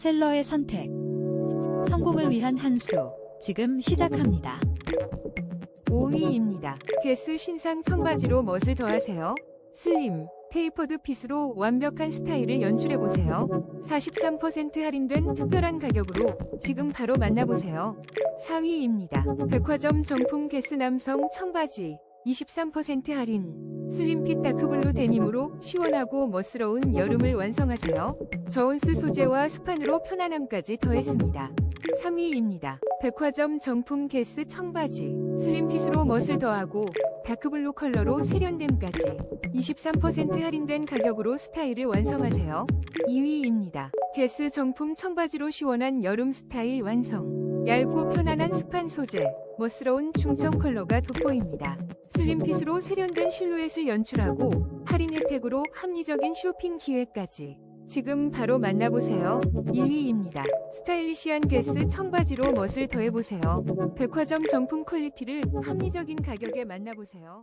셀러의 선택. 성공을 위한 한 수. 지금 시작합니다. 5위입니다. 게스 신상 청바지로 멋을 더하세요. 슬림, 테이퍼드 핏으로 완벽한 스타일을 연출해보세요. 43% 할인된 특별한 가격으로 지금 바로 만나보세요. 4위입니다. 백화점 정품 게스 남성 청바지 23% 할인. 슬림핏 다크블루 데님으로 시원하고 멋스러운 여름을 완성하세요. 저온스 소재와 스판으로 편안함까지 더했습니다. 3위입니다. 백화점 정품 게스 청바지 슬림핏으로 멋을 더하고 다크블루 컬러로 세련됨까지 23% 할인된 가격으로 스타일을 완성하세요. 2위입니다. 게스 정품 청바지로 시원한 여름 스타일 완성 얇고 편안한 스판 소재 멋스러운 중청 컬러가 돋보입니다. 슬림핏으로 세련된 실루엣을 연출하고 할인 혜택으로 합리적인 쇼핑 기회까지 지금 바로 만나보세요. 1위입니다. 스타일리시한 게스 청바지로 멋을 더해보세요. 백화점 정품 퀄리티를 합리적인 가격에 만나보세요.